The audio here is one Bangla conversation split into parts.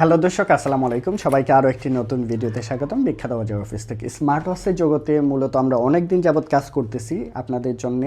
হ্যালো দর্শক, আসসালামু আলাইকুম। সবাইকে আরও একটি নতুন ভিডিওতে স্বাগতম। বিখ্যাত বাজার অফিস থেকে স্মার্ট ওয়াচের জগতে মূলত আমরা অনেক দিন যাবৎ কাজ করতেছি। আপনাদের জন্য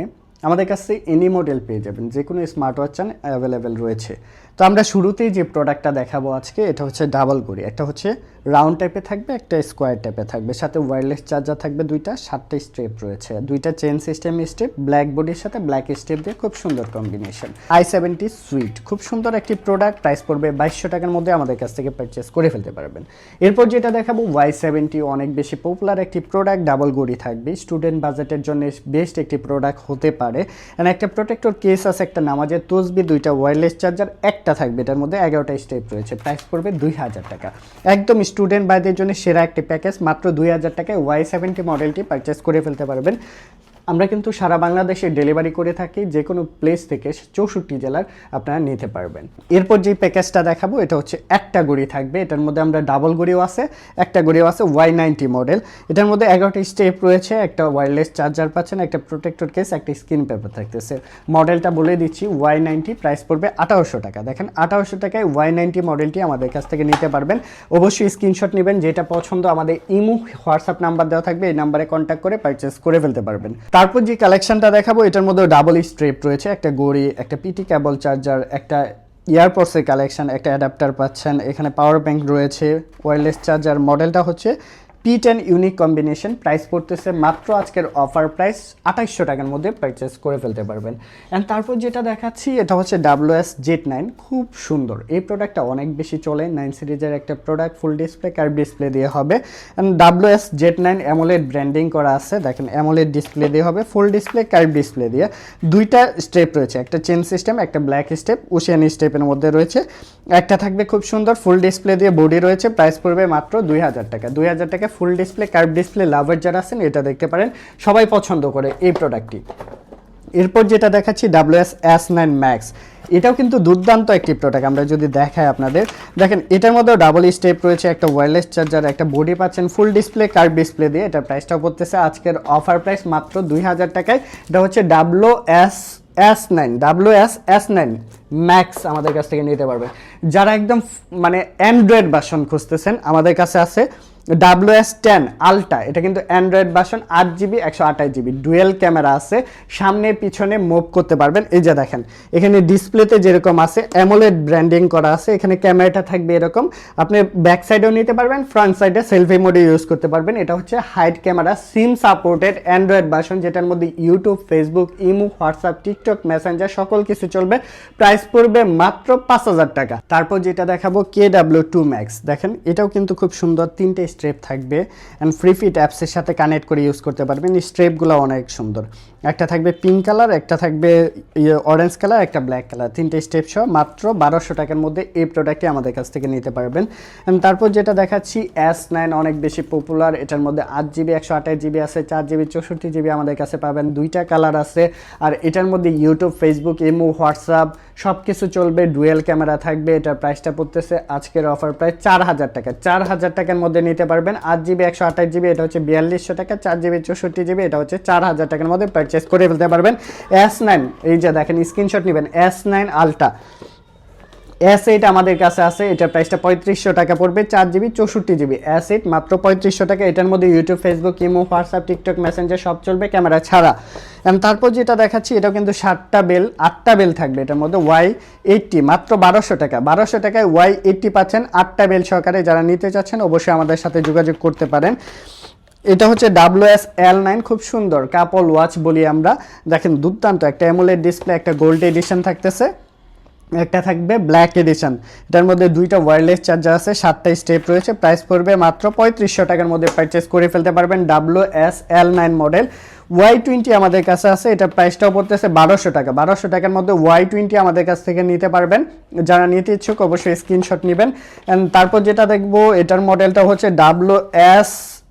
আমাদের কাছে এনি মডেল পেয়ে যাবেন, যে কোনো স্মার্ট ওয়াচ চান অ্যাভেলেবেল রয়েছে। তো আমরা শুরুতেই যে প্রোডাক্টটা দেখাবো আজকে, এটা হচ্ছে ডাবল গড়ি একটা হচ্ছে রাউন্ড টাইপে থাকবে, একটা স্কোয়ার টাইপে থাকবে। সাথে ওয়্যারলেস চার্জার থাকবে দুইটা, সাতটা স্টেপ রয়েছে। দুইটা চেন সিস্টেম স্টেপ ব্ল্যাক বডির সাথে ব্ল্যাক স্টেপ দিয়ে খুব সুন্দর কম্বিনেশন আই সেভেন্টি সুইট খুব সুন্দর একটি প্রোডাক্ট প্রাইস পড়বে বাইশশো টাকার মধ্যে আমাদের কাছ থেকে পারচেস করে ফেলতে পারবেন। এরপর যেটা দেখাবো ওয়াই সেভেন্টি অনেক বেশি পপুলার একটি প্রোডাক্ট ডাবল গড়ি থাকবে। স্টুডেন্ট বাজেটের জন্য বেস্ট একটি প্রোডাক্ট হতে পারে। এন্ড একটা প্রোটেক্টর কেস আছে, একটা নামাজের তসবি দুইটা ওয়্যারলেস চার্জার একটা থাকবে। এটার মধ্যে এগারোটা স্টেপ রয়েছে। প্রাইস পড়বে দুই হাজার টাকা। একদম স্টুডেন্ট বাইদের জন্য সেরা একটি প্যাকেজ মাত্র দুই হাজার টাকায় ওয়াই সেভেন্টি মডেলটি পারচেস করে ফেলতে পারবেন। আমরা কিন্তু সারা বাংলাদেশে ডেলিভারি করে থাকি যে কোনো প্লেস থেকে চৌষট্টি জেলার আপনারা নিতে পারবেন। এরপর যে প্যাকেজটা দেখাবো, এটা হচ্ছে একটা গড়ি থাকবে। এটার মধ্যে আমরা ডাবল গড়িও আছে, একটা গড়িও আছে ওয়াই নাইনটি মডেল এটার মধ্যে এগারোটা স্টেপ রয়েছে, একটা ওয়্যারলেস চার্জার পাচ্ছেন, একটা প্রোটেক্টর কেস একটা স্ক্রিন পেপার থাকতেছে। মডেলটা বলে দিচ্ছি ওয়াই নাইনটি প্রাইস পড়বে আঠারোশো টাকা। দেখেন, আঠারোশো টাকায় ওয়াই নাইনটি মডেলটি আমাদের কাছ থেকে নিতে পারবেন। অবশ্যই স্ক্রিনশট নেবেন, যেটা পছন্দ, আমাদের ইমু, হোয়াটসঅ্যাপ নাম্বার দেওয়া থাকবে, এই নাম্বারে কন্ট্যাক্ট করে পারচেস করে ফেলতে পারবেন। তারপর যে কালেকশনটা দেখাবো, এটার মধ্যে ডাবল স্ট্রেপ রয়েছে, একটা গড়ি, একটা পিটি কেবল চার্জার একটা ইয়ারপডসের কালেকশন একটা অ্যাডাপ্টার পাচ্ছেন, এখানে পাওয়ার ব্যাঙ্ক রয়েছে ওয়্যারলেস চার্জার মডেলটা হচ্ছে P ten unique combination price পড়তেছে মাত্র আজকের অফার প্রাইস আঠাইশশো টাকার মধ্যে পারচেস করে ফেলতে পারবেন। অ্যান্ড তারপর যেটা দেখাচ্ছি, এটা হচ্ছে ডাব্লিউ এস জেট নাইন খুব সুন্দর। এই প্রোডাক্টটা অনেক বেশি চলে নাইন সিরিজের একটা product full display curve display দিয়ে হবে। And W S Z nine AMOLED branding করা আছে, দেখেন অ্যামোলেড ডিসপ্লে দিয়ে হবে ফুল ডিসপ্লে কার্ভ ডিসপ্লে দিয়ে। দুইটা স্টেপ রয়েছে, একটা চেন সিস্টেম একটা ব্ল্যাক স্টেপ ওশিয়ানি স্টেপের মধ্যে রয়েছে। একটা থাকবে খুব সুন্দর ফুল ডিসপ্লে দিয়ে বডি রয়েছে প্রাইস পড়বে মাত্র দুই হাজার টাকা। দুই হাজার টাকা full display curve display lover যারা আছেন, এটা দেখতে পারেন। সবাই পছন্দ করে এই প্রোডাক্টটি এরপর যেটা দেখাচ্ছি W S S nine max এটাও কিন্তু দুর্দান্ত একটি প্রোডাক্ট আমরা যদি দেখাই আপনাদের। দেখেন, এটার মধ্যেও ডাবল স্টেপ রয়েছে, একটা ওয়্যারলেস চার্জার একটা বডি পাচ্ছেন ফুল ডিসপ্লে কার্ভ ডিসপ্লে দিয়ে। এটা প্রাইসটাও পড়তেছে, আজকের অফার প্রাইস মাত্র দুই হাজার টাকায়। এটা হচ্ছে W S S nine W S S nine max আমাদের কাছ থেকে নিতে পারবে। যারা একদম মানে অ্যান্ড্রয়েড ভার্সন খুঁজতেছেন, আমাদের কাছে আছে ডাব্লু এস টেন আলট্রা এটা কিন্তু অ্যান্ড্রয়েড ভার্সন আট জিবি একশো আঠাশ জিবি ডুয়েল ক্যামেরা আছে। সামনে পিছনে মুভ করতে পারবেন। এই যে দেখেন, এখানে ডিসপ্লেতে যেরকম আছে অ্যামোলেড ব্র্যান্ডিং করা আছে। এখানে ক্যামেরাটা থাকবে এরকম। আপনি ব্যাক সাইডেও নিতে পারবেন ফ্রন্ট সাইডে সেলফি মোডে ইউজ করতে পারবেন। এটা হচ্ছে height camera SIM supported Android version যেটার মধ্যে YouTube Facebook imo WhatsApp TikTok Messenger সকল কিছু চলবে। প্রাইস পড়বে মাত্র পাঁচ হাজার টাকা। তারপর যেটা দেখাবো কে ডাব্লিউ টু ম্যাক্স দেখেন, এটাও কিন্তু খুব সুন্দর। তিনটে স্ট্রেপ থাকবে অ্যান্ড ফ্রি ফিট অ্যাপসের সাথে কানেক্ট করে ইউজ করতে পারবেন। স্ট্রেপগুলো অনেক সুন্দর। একটা থাকবে পিঙ্ক কালার একটা থাকবে অরেঞ্জ কালার একটা ব্ল্যাক কালার তিনটে স্টেপ সহ মাত্র বারোশো টাকার মধ্যে এই প্রোডাক্টটি আমাদের কাছ থেকে নিতে পারবেন। And তারপর যেটা দেখাচ্ছি এস নাইন অনেক বেশি পপুলার এটার মধ্যে আট জিবি একশো আঠাশ জিবি আছে, চার জিবি চৌষট্টি জিবি আমাদের কাছে পাবেন। দুইটা কালার আছে। আর এটার মধ্যে ইউটিউব ফেসবুক ইমো হোয়াটসঅ্যাপ সব কিছু চলবে। ডুয়েল ক্যামেরা থাকবে। এটার প্রাইসটা পড়তেছে আজকের অফার প্রায় চার হাজার টাকা। চার হাজার টাকার মধ্যে নিতে পারবেন আট জিবি একশো আঠাশ জিবি এটা হচ্ছে বিয়াল্লিশশো টাকা, চার জিবি চৌষট্টি জিবি এটা হচ্ছে চার হাজার টাকার মধ্যে পারচেস করে ফেলতে পারবেন। এস নাইন এই যে দেখেন স্ক্রিনশট নেবেন S nine ultra S eight আমাদের কাছে আছে, এটার প্রাইসটা পঁয়ত্রিশশো টাকা পড়বে, চার জিবি চৌষট্টি জিবি এস এইট মাত্র পঁয়ত্রিশশো টাকা, এটার মধ্যে YouTube Facebook imo WhatsApp TikTok Messenger সব চলবে, ক্যামেরা ছাড়া। And তারপর যেটা দেখাচ্ছি, এটাও কিন্তু সাতটা বেল, আটটা বেল থাকবে। এটার মধ্যে ওয়াই এইটটি মাত্র বারোশো টাকা। বারোশো টাকায় ওয়াই এইটটি পাচ্ছেন আটটা বেল সহকারে। যারা নিতে চাচ্ছেন, অবশ্যই আমাদের সাথে যোগাযোগ করতে পারেন। এটা হচ্ছে ডাব্লিউ এস এল নাইন খুব সুন্দর। কাপল ওয়াচ বলি আমরা। দেখেন দুর্দান্ত, একটা অ্যামোলেড ডিসপ্লে একটা গোল্ড এডিশন থাকতেছে। একটা থাকবে ব্ল্যাক এডিশন এটার মধ্যে দুইটা ওয়্যারলেস চার্জার আছে, সাতটা স্টেপ রয়েছে। প্রাইস পড়বে মাত্র পঁয়ত্রিশশো টাকার মধ্যে পারচেস করে ফেলতে পারবেন W S L nine model Y twenty আমাদের কাছে আছে, এটা প্রাইসটাও পড়তেছে বারোশো টাকা। বারোশো টাকার মধ্যে ওয়াই টোয়েন্টি আমাদের কাছ থেকে নিতে পারবেন। যারা নিতে ইচ্ছুক অবশ্যই স্ক্রিনশট নেবেন। অ্যান্ড তারপর যেটা দেখব, এটার মডেলটা হচ্ছে ডাব্লু এস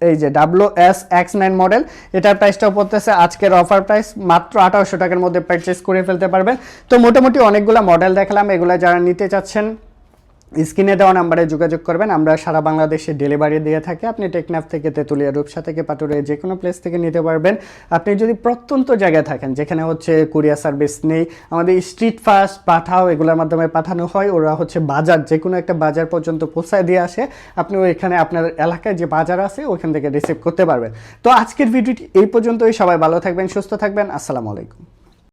এই যে W S X nine model এটার প্রাইসটাও পড়তেছে আজকের অফার প্রাইস মাত্র আঠারোশো টাকার মধ্যে পারচেস করে ফেলতে পারবেন। তো মোটামুটি অনেকগুলো মডেল দেখালাম, এগুলো যারা নিতে চাচ্ছেন স্ক্রিনে দেওয়া নাম্বারে যোগাযোগ করবেন। আমরা সারা বাংলাদেশে ডেলিভারি দিয়ে থাকি। আপনি টেকনাফ থেকে, তেঁতুলিয়া, রূপসা থেকে, পাটুরে যে কোনো প্লেস থেকে নিতে পারবেন। আপনি যদি প্রত্যন্ত জায়গায় থাকেন, যেখানে হচ্ছে কুরিয়ার সার্ভিস নেই, আমাদের স্ট্রিট ফাস্ট পাঠাও, এগুলোর মাধ্যমে পাঠানো হয়। ওরা হচ্ছে বাজার যে কোনো একটা বাজার পর্যন্ত পৌঁছায় দিয়ে আসে। আপনি ওইখানে আপনার এলাকায় যে বাজার আছে ওইখান থেকে রিসিভ করতে পারবেন। তো আজকের ভিডিওটি এই পর্যন্তই। সবাই ভালো থাকবেন, সুস্থ থাকবেন। আসসালামু আলাইকুম।